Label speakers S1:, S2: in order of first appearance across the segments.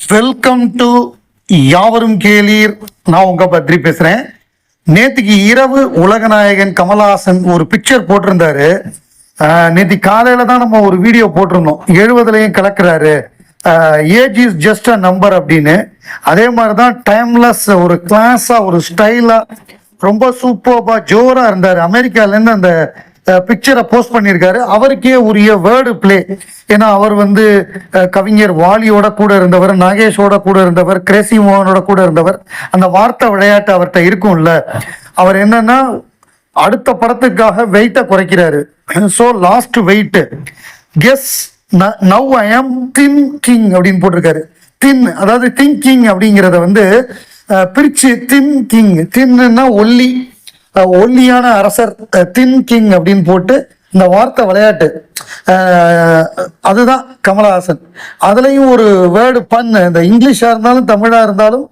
S1: Welcome to யாவரும் கேளீர். நான் உங்க பத்ரி பேசுறேன். நேத்துக்கு இரவு உலகநாயகன் கமலஹாசன் ஒரு பிக்சர் போட்டிருந்தாரு. நேற்று காலையில தான் நம்ம ஒரு வீடியோ போட்டிருந்தோம். எழுபதுலையும் கலக்குறாரு. Age is just a number அப்படின்னு. அதே மாதிரி தான் டைம்லெஸ் ஒரு கிளாஸா ஒரு ஸ்டைலா ரொம்ப சூப்பர்பா ஜோரா இருந்தாரு. அமெரிக்கால இருந்து அந்த பிக்சரை போஸ்ட் பண்ணியிருக்காரு. அவருக்கே உரிய வேர்டு பிளே ஏன்னா அவர் வந்து கவிஞர் வாலியோட கூட இருந்தவர் நாகேஷோட கூட இருந்தவர் கிரேசி மோகனோட கூட இருந்தவர் அந்த வார்த்தை விளையாட்டு அவர்கிட்ட இருக்கும்ல. அவர் என்னன்னா அடுத்த படத்துக்காக வெயிட்டை குறைக்கிறாரு. So lost weight guess now I am thinking அப்படின்னு போட்டிருக்காரு. தின் அதாவது திங்கிங் அப்படிங்கிறத வந்து பிரிச்சு தின் கிங் தின்னுன்னா ஒல்லி ஒல்லியான அரசர் தின் கிங் அப்படின்னு போட்டு இந்த வார்த்தை விளையாட்டு அதுதான் கமலஹாசன். அதுலேயும் ஒரு வேர்டு பன் இந்த இங்கிலீஷாக இருந்தாலும் தமிழாக இருந்தாலும்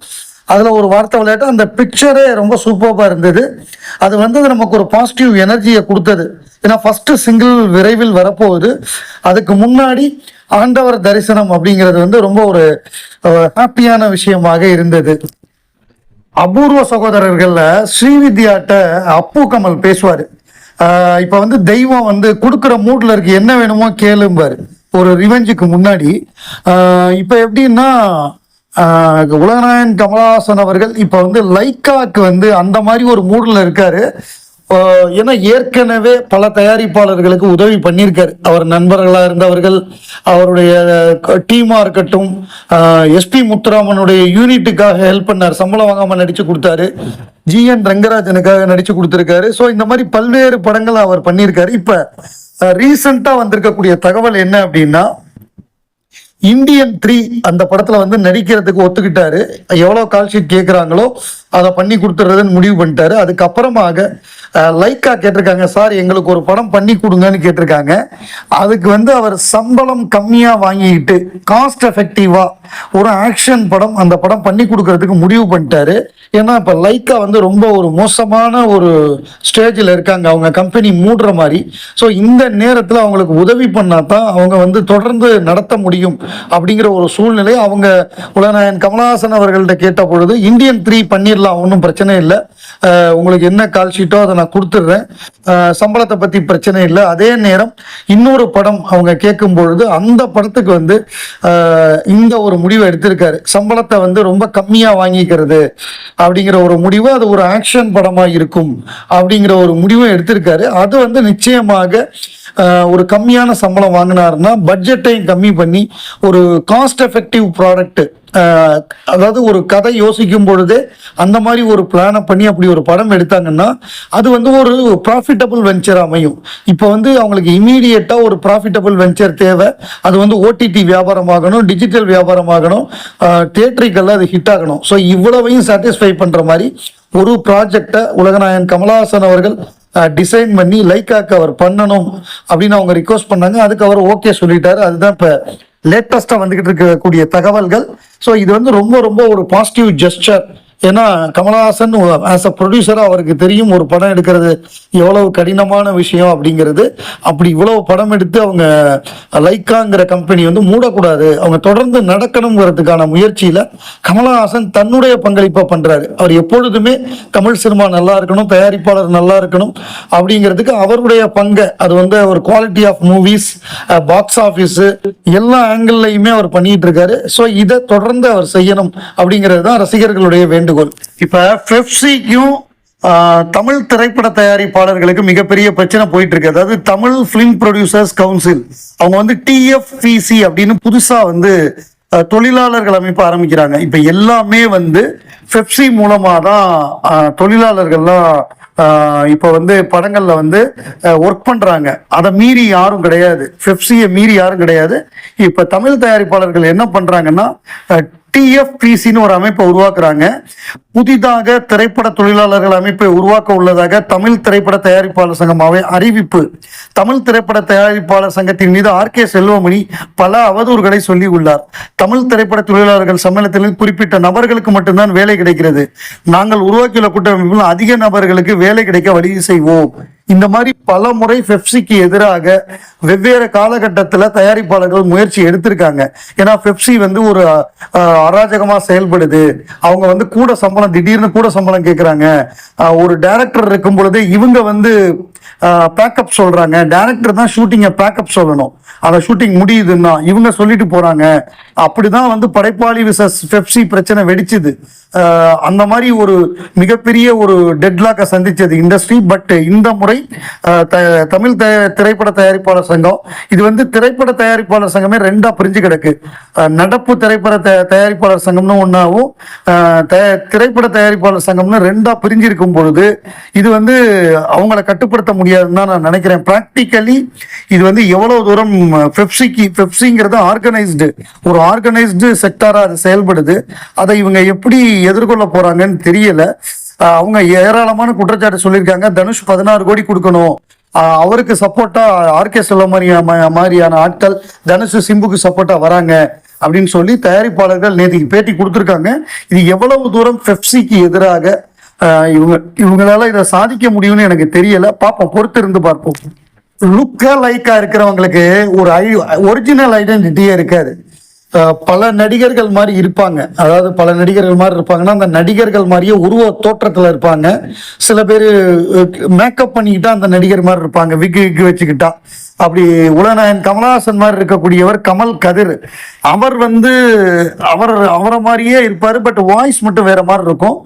S1: அதில் ஒரு வார்த்தை விளையாட்டு அந்த பிக்சரே ரொம்ப சூப்பராக இருந்தது. அது வந்து நமக்கு ஒரு பாசிட்டிவ் எனர்ஜியை கொடுத்தது. ஏன்னா ஃபஸ்ட்டு சிங்கிள் விரைவில் வரப்போகுது. அதுக்கு முன்னாடி ஆண்டவர் தரிசனம் அப்படிங்கிறது வந்து ரொம்ப ஒரு ஹாப்பியான விஷயமாக இருந்தது. அபூர்வ சகோதரர்கள்ல ஸ்ரீவித்யாட்ட அப்பு கமல் பேசுவாரு. இப்போ இப்ப வந்து தெய்வம் வந்து கொடுக்குற மூட்ல இருக்கு என்ன வேணுமோ கேளும்பாரு. ஒரு ரிவெஞ்சுக்கு முன்னாடி. இப்போ இப்ப எப்படின்னா உலகநாயன் உலகநாயகன் கமலஹாசன் அவர்கள் இப்ப வந்து லைக்காக்கு வந்து அந்த மாதிரி ஒரு மூட்ல இருக்காரு. ஏன்னா ஏற்கனவே பல தயாரிப்பாளர்களுக்கு உதவி பண்ணியிருக்காரு. அவர் நண்பர்களாக இருந்தவர்கள் அவருடைய டீமாக இருக்கட்டும் எஸ்பி முத்துராமனுடைய யூனிட்டுக்காக ஹெல்ப் பண்ணார். சம்பளம் வாங்காமல் நடித்து கொடுத்தாரு. ஜிஎன் ரங்கராஜனுக்காக நடித்து கொடுத்துருக்காரு. ஸோ இந்த மாதிரி பல்வேறு படங்கள் அவர் பண்ணியிருக்காரு. இப்போ ரீசண்டாக வந்திருக்கக்கூடிய தகவல் என்ன அப்படின்னா இந்தியன் த்ரீ அந்த படத்துல வந்து நடிக்கிறதுக்கு ஒத்துக்கிட்டாரு. எவ்வளோ கால்ஷீட் கேட்குறாங்களோ அதை பண்ணி கொடுத்துறதுன்னு முடிவு பண்ணிட்டாரு. அதுக்கப்புறமாக லைக்கா கேட்டிருக்காங்க. சார் எங்களுக்கு ஒரு படம் பண்ணி கொடுங்கன்னு கேட்டிருக்காங்க. அதுக்கு வந்து அவர் சம்பளம் கம்மியாக வாங்கிக்கிட்டு காஸ்ட் எஃபெக்டிவாக ஒரு ஆக்ஷன் படம் அந்த படம் பண்ணி கொடுக்கறதுக்கு முடிவு பண்ணிட்டாரு. ஏன்னா இப்போ லைக்கா வந்து ரொம்ப ஒரு மோசமான ஒரு ஸ்டேஜில் இருக்காங்க. அவங்க கம்பெனி மூடுற மாதிரி. ஸோ இந்த நேரத்தில் அவங்களுக்கு உதவி பண்ணால் தான் அவங்க வந்து தொடர்ந்து நடத்த முடியும் அப்படிங்கிற ஒரு சூழ்நிலை அவங்க உலகநாயன் கமலஹாசன் அவர்கள்ட்ட கேட்ட பொழுது இந்தியன் த்ரீ பண்ணிடலாம் ஒன்றும் பிரச்சனை இல்லை. உங்களுக்கு என்ன கால் ஷீட்டோ அதை நான் கொடுத்துட்றேன். சம்பளத்தை பற்றி பிரச்சனை இல்லை. அதே நேரம் இன்னொரு படம் அவங்க கேட்கும் பொழுது அந்த படத்துக்கு வந்து இந்த ஒரு முடிவை எடுத்திருக்காரு. சம்பளத்தை வந்து ரொம்ப கம்மியாக வாங்கிக்கிறது அப்படிங்கிற ஒரு முடிவு அது ஒரு ஆக்ஷன் படமாக இருக்கும் அப்படிங்கிற ஒரு முடிவை எடுத்திருக்காரு. அது வந்து நிச்சயமாக ஒரு கம்மியான சம்பளம் வாங்கினாருன்னா பட்ஜெட்டையும் கம்மி பண்ணி ஒரு காஸ்ட் எஃபெக்டிவ் ப்ராடக்ட் அதாவது ஒரு கதை யோசிக்கும் பொழுதே அந்த மாதிரி ஒரு பிளானை பண்ணி அப்படி ஒரு படம் எடுத்தாங்கன்னா அது வந்து ஒரு ப்ராஃபிட்டபிள் வெஞ்சர் அமையும். இப்போ வந்து அவங்களுக்கு இமீடியட்டாக ஒரு ப்ராஃபிட்டபிள் வெஞ்சர் தேவை. அது வந்து ஓடிடி வியாபாரமாகணும் டிஜிட்டல் வியாபாரமாகணும் தேட்டரிக்கெல்லாம் அது ஹிட் ஆகணும். ஸோ இவ்வளவையும் சாட்டிஸ்ஃபை பண்ணுற மாதிரி ஒரு ப்ராஜெக்டை உலகநாயகன் கமலஹாசன் அவர்கள் டிசைன் பண்ணி லைக்காக்கு அவர் பண்ணணும் அப்படின்னு அவங்க ரிக்வஸ்ட் பண்ணாங்க. அதுக்கு அவர் ஓகே சொல்லிட்டாரு. அதுதான் இப்போ லேட்டஸ்ட்டாக வந்துகிட்டு இருக்கக்கூடிய தகவல்கள். ஸோ இது வந்து ரொம்ப ரொம்ப ஒரு பாசிட்டிவ் ஜெஸ்டர் ஏன்னா கமலஹாசன் ஆஸ் அ ப்ரொடியூசராக அவருக்கு தெரியும் ஒரு படம் எடுக்கிறது எவ்வளவு கடினமான விஷயம் அப்படிங்கிறது. அப்படி இவ்வளவு படம் எடுத்து அவங்க லைக்காங்கிற கம்பெனி வந்து மூடக்கூடாது. அவங்க தொடர்ந்து நடக்கணுங்கிறதுக்கான முயற்சியில் கமலஹாசன் தன்னுடைய பங்களிப்பை பண்ணுறாரு அவர் எப்பொழுதுமே தமிழ் சினிமா நல்லா இருக்கணும் தயாரிப்பாளர் நல்லா இருக்கணும் அப்படிங்கிறதுக்கு அவருடைய பங்கை அது வந்து ஒரு quality of movies box office எல்லா ஆங்கிள்லையுமே அவர் பண்ணிட்டு இருக்காரு. ஸோ இதை தொடர்ந்து அவர் செய்யணும் அப்படிங்கிறது தான் ரசிகர்களுடைய வேண்டும் வேண்டுகோள். இப்போ பெப்சிக்கும் தமிழ் திரைப்பட தயாரிப்பாளர்களுக்கு மிகப்பெரிய பிரச்சனை போயிட்டு இருக்கு அதாவது தமிழ் ஃபிலிம் ப்ரொடியூசர்ஸ் கவுன்சில் அவங்க வந்து டிஎஃப்பிசி அப்படின்னு புதுசா வந்து தொழிலாளர்கள் அமைப்பு ஆரம்பிக்கிறாங்க. இப்போ எல்லாமே வந்து பெப்சி மூலமா தான் தொழிலாளர்கள்லாம் இப்போ வந்து படங்கள்ல வந்து ஒர்க் பண்றாங்க. அதை மீறி யாரும் கிடையாது. பெப்சியை மீறி யாரும் கிடையாது. இப்போ தமிழ் தயாரிப்பாளர்கள் என்ன பண்றாங்கன்னா டிஎஃப்பிசின்னு ஒரு அமைப்பை உருவாக்குறாங்க. புதிதாக திரைப்பட தொழிலாளர்கள் அமைப்பை உருவாக்க உள்ளதாக தமிழ் திரைப்பட தயாரிப்பாளர் சங்கமாவே அறிவிப்பு. தமிழ் திரைப்பட தயாரிப்பாளர் சங்கத்தின் மீது ஆர். கே. செல்வமணி பல அவதூறுகளை சொல்லி உள்ளார் தமிழ் திரைப்பட தொழிலாளர்கள் சம்மேளனத்தில் குறிப்பிட்ட நபர்களுக்கு மட்டும்தான் வேலை கிடைக்கிறது. நாங்கள் உருவாக்கியுள்ள கூட்டமைப்பில் அதிக நபர்களுக்கு வேலை கிடைக்க வழி செய்வோம். இந்த மாதிரி பல முறை பெப்சிக்கு எதிராக வெவ்வேறு காலகட்டத்தில் தயாரிப்பாளர்கள் முயற்சி எடுத்திருக்காங்க. ஏன்னா பெப்சி வந்து ஒரு அராஜகமாக செயல்படுது. அவங்க வந்து கூட சம்பளம் திடீர்னு கூட சம்பளம் கேட்குறாங்க ஒரு டைரக்டர் இருக்கும் பொழுது இவங்க வந்து பேக்கப் சொல்றாங்க. டைரக்டர் தான் ஷூட்டிங்கை பேக்கப் சொல்லணும். அந்த ஷூட்டிங் முடியுதுன்னா இவங்க சொல்லிட்டு போறாங்க. அப்படிதான் வந்து படைப்பாளி விசஸ் பெப்சி பிரச்சனை வெடிச்சுது. அந்த மாதிரி ஒரு மிகப்பெரிய ஒரு டெட்லாக்கை சந்திச்சது இண்டஸ்ட்ரி பட் இந்த முறை த- தமிழ் த- திரைப்பட தயாரிப்பாளர் சங்கம் இது வந்து திரைப்பட தயாரிப்பாளர் சங்கமே ரெண்டா பிரிஞ்சு கிடக்கு. நடப்பு திரைப்பட த- தயாரிப்பாளர் சங்கம்னு ஒன்றாவும் திரைப்பட தயாரிப்பாளர் சங்கம்னு ரெண்டா பிரிஞ்சிருக்கும் பொழுது இது வந்து அவங்கள கட்டுப்படுத்த முடியாதுன்னு தான் நான் நினைக்கிறேன். ப்ராக்டிக்கலி இது வந்து எவ்வளவு தூரம் பெப்சிக்கு பெப்சிங்கிறது ஆர்கனைஸ்டு ஒரு ஆர்கனைஸ்டு செக்டாராக அது செயல்படுது. அதை இவங்க எப்படி எதிர்கொள்ள போறாங்கன்னு தெரியல. அவங்க ஏராளமான குற்றச்சாட்டு சொல்லியிருக்காங்க. தனுஷ் பதினாறு கோடி கொடுக்கணும். அவருக்கு சப்போர்ட்டா ஆர்கே செல்வ மாதிரியான ஆட்கள் தனுஷ் சிம்புக்கு சப்போர்ட்டா வராங்க அப்படின்னு சொல்லி தயாரிப்பாளர்கள் நேற்றுக்கு பேட்டி கொடுத்துருக்காங்க. இது எவ்வளவு தூரம் பெப்சிக்கு எதிராக இவங்க இவங்களால இதை சாதிக்க முடியும்னு எனக்கு தெரியல. பார்ப்போம் பொறுத்து இருந்து பார்ப்போம். லுக்க லைக்கா இருக்கிறவங்களுக்கு ஒரு ஐ ஒரிஜினல் ஐடென்டிட்டியே இருக்காது. பல நடிகர்கள் மாதிரி இருப்பாங்க. அதாவது பல நடிகர்கள் மாதிரி இருப்பாங்கன்னா அந்த நடிகர்கள் மாதிரியே உருவ தோற்றத்துல இருப்பாங்க. சில பேர் மேக்கப் பண்ணிக்கிட்டா அந்த நடிகர் மாதிரி இருப்பாங்க. விக்கு விக்கு வச்சுக்கிட்டா. அப்படி உலகநாயகன் கமலஹாசன் மாதிரி இருக்கக்கூடியவர் கமல் கதிர். அவர் வந்து அவர் அவரை மாதிரியே இருப்பார் பட் வாய்ஸ் மட்டும் வேற மாதிரி இருக்கும்.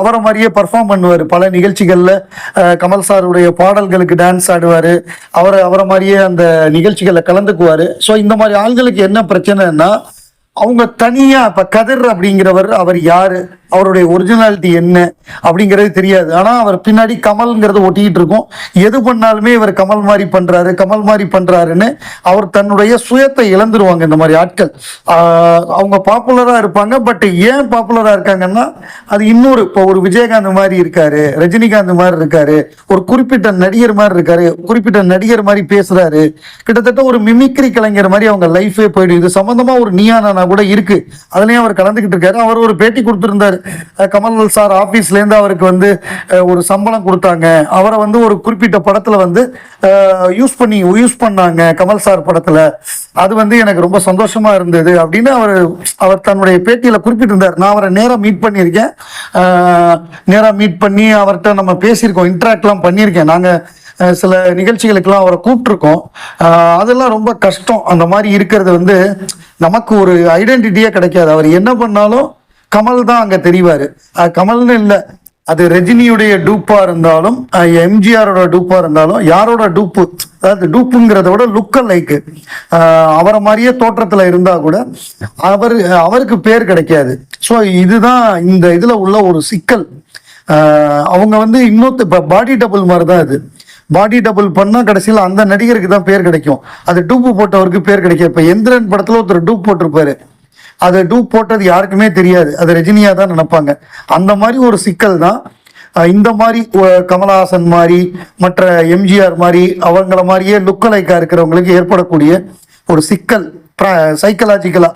S1: அவரை மாதிரியே பர்ஃபார்ம் பண்ணுவார். பல நிகழ்ச்சிகளில் கமல் சாருடைய பாடல்களுக்கு டான்ஸ் ஆடுவார். அவர் அவரை மாதிரியே அந்த நிகழ்ச்சிகளில் கலந்துக்குவார். ஸோ இந்த மாதிரி ஆள்களுக்கு என்ன பிரச்சனைன்னா அவங்க தனியாக இப்போ கதிர் அப்படிங்கிறவர் அவர் யார்? அவருடைய ஒரிஜினாலிட்டி என்ன அப்படிங்கிறது தெரியாது. ஆனால் அவர் பின்னாடி கமல்ங்கிறது ஒட்டிக்கிட்டு இருக்கும். எது பண்ணாலுமே இவர் கமல் மாதிரி பண்ணுறாரு கமல் மாதிரி பண்ணுறாருன்னு அவர் தன்னுடைய சுயத்தை இழந்துருவாங்க இந்த மாதிரி ஆட்கள். அவங்க பாப்புலராக இருப்பாங்க பட் ஏன் பாப்புலராக இருக்காங்கன்னா அது இன்னொரு இப்போ ஒரு விஜயகாந்த் மாதிரி இருக்காரு ரஜினிகாந்த் மாதிரி இருக்காரு ஒரு குறிப்பிட்ட நடிகர் மாதிரி இருக்காரு குறிப்பிட்ட நடிகர் மாதிரி பேசுறாரு. கிட்டத்தட்ட ஒரு மிமிக்ரி கலைஞர் மாதிரி அவங்க லைஃபே போயிடும் இது சம்பந்தமா ஒரு நியானா கூட இருக்கு. அதுலயும் அவர் கலந்துகிட்டு இருக்காரு. அவர் ஒரு பேட்டி கொடுத்திருந்தாரு. கமல்நல் சார் ஆஃபீஸ்லேருந்து அவருக்கு வந்து ஒரு சம்பளம் கொடுத்தாங்க. அவரை வந்து ஒரு குறிப்பிட்ட படத்தில் வந்து யூஸ் பண்ணி யூஸ் பண்ணாங்க கமல் சார் படத்தில். அது வந்து எனக்கு ரொம்ப சந்தோஷமாக இருந்தது அப்படின்னு அவர் அவர் தன்னுடைய பேட்டியில் குறிப்பிட்டிருந்தார். நான் அவரை நேராக மீட் பண்ணியிருக்கேன். நேராக மீட் பண்ணி அவர்கிட்ட நம்ம பேசியிருக்கோம். இன்ட்ராக்ட்லாம் பண்ணியிருக்கேன். நாங்கள் சில நிகழ்ச்சிகளுக்கெல்லாம் அவரை கூப்பிட்டுருக்கோம். அதெல்லாம் ரொம்ப கஷ்டம். அந்த மாதிரி இருக்கிறது வந்து நமக்கு ஒரு ஐடென்டிட்டியே கிடைக்காது. அவர் என்ன பண்ணாலும் கமல் தான் அங்க தெரிவாரு. கமல்னு இல்லை அது ரஜினியுடைய டூப்பா இருந்தாலும் எம்ஜிஆரோட டூப்பா இருந்தாலும் யாரோட டூப்பு அதாவது டூப்புங்கிறத விட லுக்க லைக்கு அவரை மாதிரியே தோற்றத்துல இருந்தா கூட அவர் அவருக்கு பேர் கிடைக்காது. ஸோ இதுதான் இந்த இதுல உள்ள ஒரு சிக்கல். அவங்க வந்து இன்னொரு இப்போ பாடி டபுள் மாதிரி தான் இது பாடி டபுள் பண்ணால் கடைசியில் அந்த நடிகருக்கு தான் பேர் கிடைக்கும். அது டூப்பு போட்டவருக்கு பேர் கிடைக்கும் இப்போ எந்திரன் படத்தில் ஒருத்தர் டூப் போட்டிருப்பாரு. அதை டூப் போட்டது யாருக்குமே தெரியாது. அது ரஜினியா தான் நினைப்பாங்க. அந்த மாதிரி ஒரு சிக்கல் தான். இந்த மாதிரி கமலஹாசன் மாதிரி மற்ற எம்ஜிஆர் மாதிரி அவங்கள மாதிரியே லுக்கலைக்கா இருக்கிறவங்களுக்கு ஏற்படக்கூடிய ஒரு சிக்கல் சைக்கலாஜிக்கலா